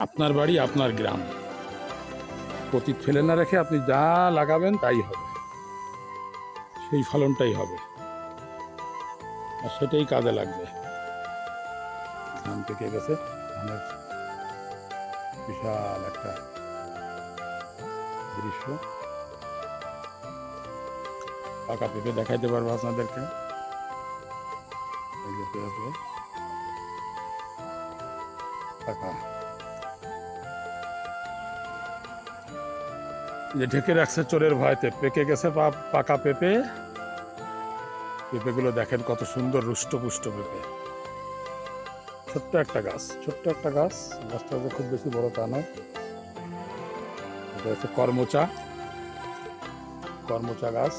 আপনার বাড়ি, আপনার গ্রাম। পতিত ফেলে না রেখে আপনি যা লাগাবেন তাই হবে। সেই ফলনটাই হবে। আর সেটাই কাজে লাগবে। ধান পেকে গেছে, ধানের বিশাল একটা দৃশ্য। পাকা পেঁপে দেখাইতে পারব আপনাদেরকে। পেঁপে। পাকা। যে ঢেকে রাখছে চোরের ভয়তে, পেকে গেছে পাকা পেঁপে। পেঁপেগুলো দেখেন কত সুন্দর রুষ্টপুষ্ট পেঁপে। ছোট্ট একটা গাছ, ছোট্ট একটা গাছ, গাছটা খুব বেশি বড় তা নয়। এটা হচ্ছে কর্মচা কর্মচা গাছ।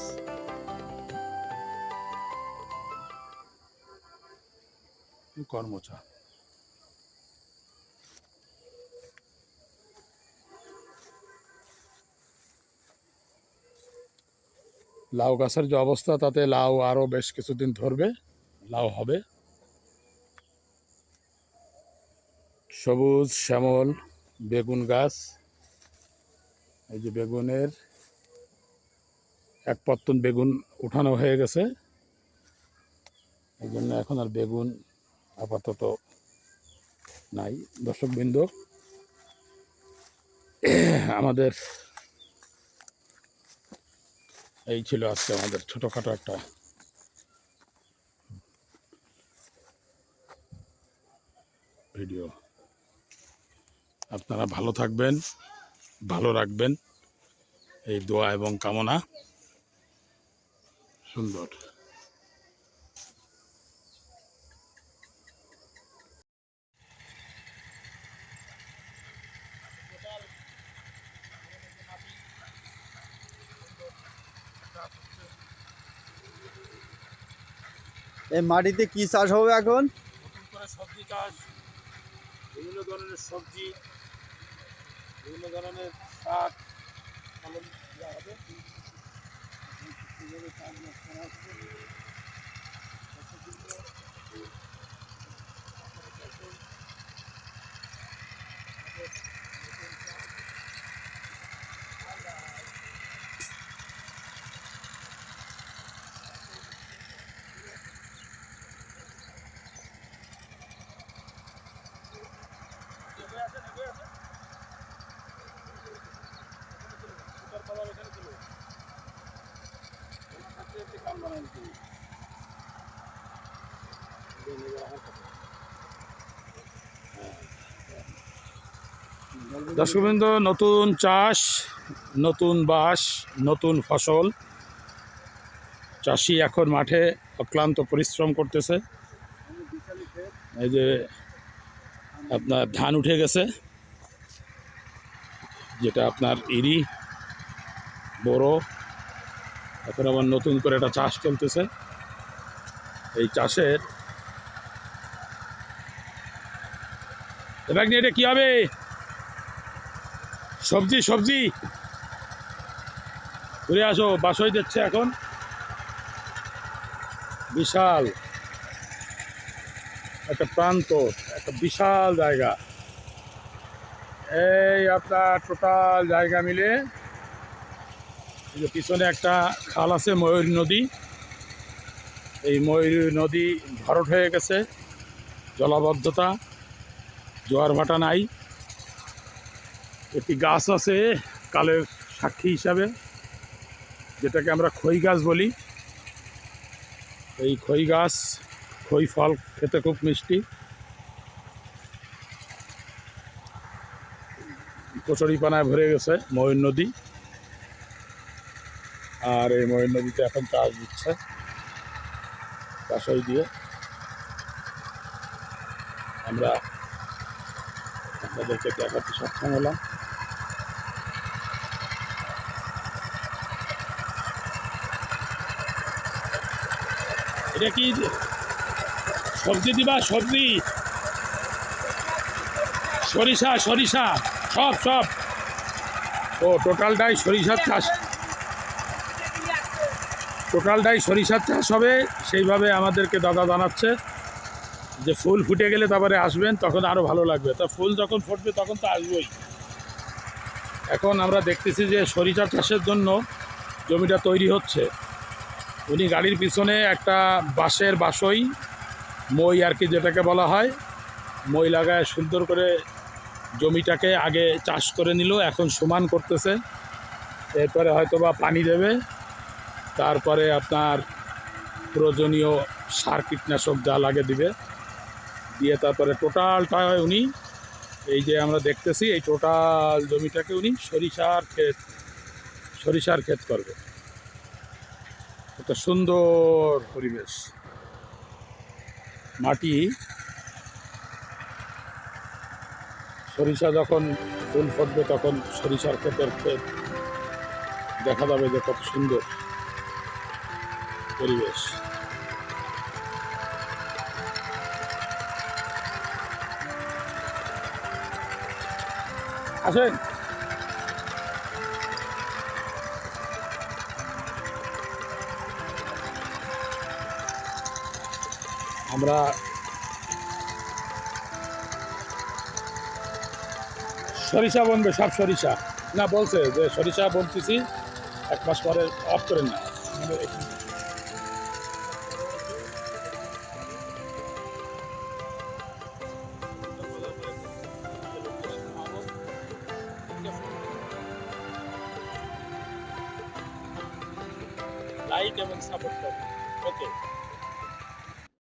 কর্মচা। লাউ গাছের যে অবস্থা, তাতে লাউ আরও বেশ কিছুদিন ধরবে, লাউ হবে। সবুজ, শ্যামল, বেগুন গাছ, এই যে বেগুনের এক পত্তন বেগুন উঠানো হয়ে গেছে। এই জন্য এখন আর বেগুন আপাতত নাই। দর্শকবৃন্দ, আমাদের এই ছিল আজকে আমাদের ছোটোখাটো একটা ভিডিও। আপনারা ভালো থাকবেন, ভালো রাখবেন। এই দোয়া এবং কামনা সুন্দর। এই মাটিতে কি চাষ হবে এখন? সবজি চাষ, বিভিন্ন ধরনের সবজি, বিভিন্ন ধরনের শাক, ফলন দেওয়া হবে। দর্শকবৃন্দ, নতুন চাষ, নতুন বাস, নতুন ফসল। চাষি এখন মাঠে অক্লান্ত পরিশ্রম করতেছে। এই যে আপনার ধান উঠে গেছে, যেটা আপনার ইরি, বড়। এখন আবার নতুন করে একটা চাষ চলতেছে। এই চাষের এবার নিয়ে এটা কি হবে? সবজি সবজি। ঘুরে আসো, বাসই দিচ্ছে এখন। বিশাল। একটা প্রান্ত, একটা বিশাল জায়গা। এই আপনার টোটাল জায়গা মিলে পিছনে একটা খাল আছে, ময়ূর নদী। এই ময়ূর নদী ভরট হয়ে গেছে, জলাবদ্ধতা। জোয়ার ভাটা নাই। একটি গাছ আছে কালের সাক্ষী হিসাবে, যেটাকে আমরা খই গাছ বলি। এই খই গাছ, খই ফল খেতে খুব মিষ্টি। কচুরিপানায় ভরে গেছে ময়ূর নদী। আর এই ময়ূর নদীতে এখন চাষ দিচ্ছে চাষই দিয়ে। আমরা আপনাদেরকে দেখাতে সক্ষম হলাম। এটা কি সবজি দিবা? সবজি। সরিষা সরিষা, সব সব। ও, টোটালটাই সরিষার চাষ। টোটালটাই সরিষার চাষ হবে, সেইভাবে আমাদেরকে দাদা জানাচ্ছে। যে ফুল ফুটে গেলে তারপরে আসবেন, তখন আরও ভালো লাগবে। তা ফুল যখন ফুটবে, তখন তো আসবেই। এখন আমরা দেখতেছি যে সরিষা চাষের জন্য জমিটা তৈরি হচ্ছে। উনি গাড়ির পিছনে একটা বাঁশের বাসই, মই আর কি যেটাকে বলা হয়, মই লাগায় সুন্দর করে জমিটাকে আগে চাষ করে নিল, এখন সমান করতেছে। এরপরে হয়তো বা পানি দেবে। তারপরে আপনার প্রয়োজনীয় সার কীটনাশক যা লাগে দিবে। দিয়ে তারপরে টোটালটা উনি, এই যে আমরা দেখতেছি, এই টোটাল জমিটাকে উনি সরিষার ক্ষেত সরিষার ক্ষেত করবে। একটা সুন্দর পরিবেশ। মাটি, সরিষা যখন ফুল ফুটবে তখন সরিষার ক্ষেতের ক্ষেত দেখা যাবে যে কত সুন্দর পরিবেশ। আসেন। আমরা সরিষা বনবে, সব সরিষা। না, বলছে যে সরিষা বনতেছি, এক মাস পরে অফ করেন না আমাদের এখানে- লাইট এবং সাপোর্ট করবে ওকে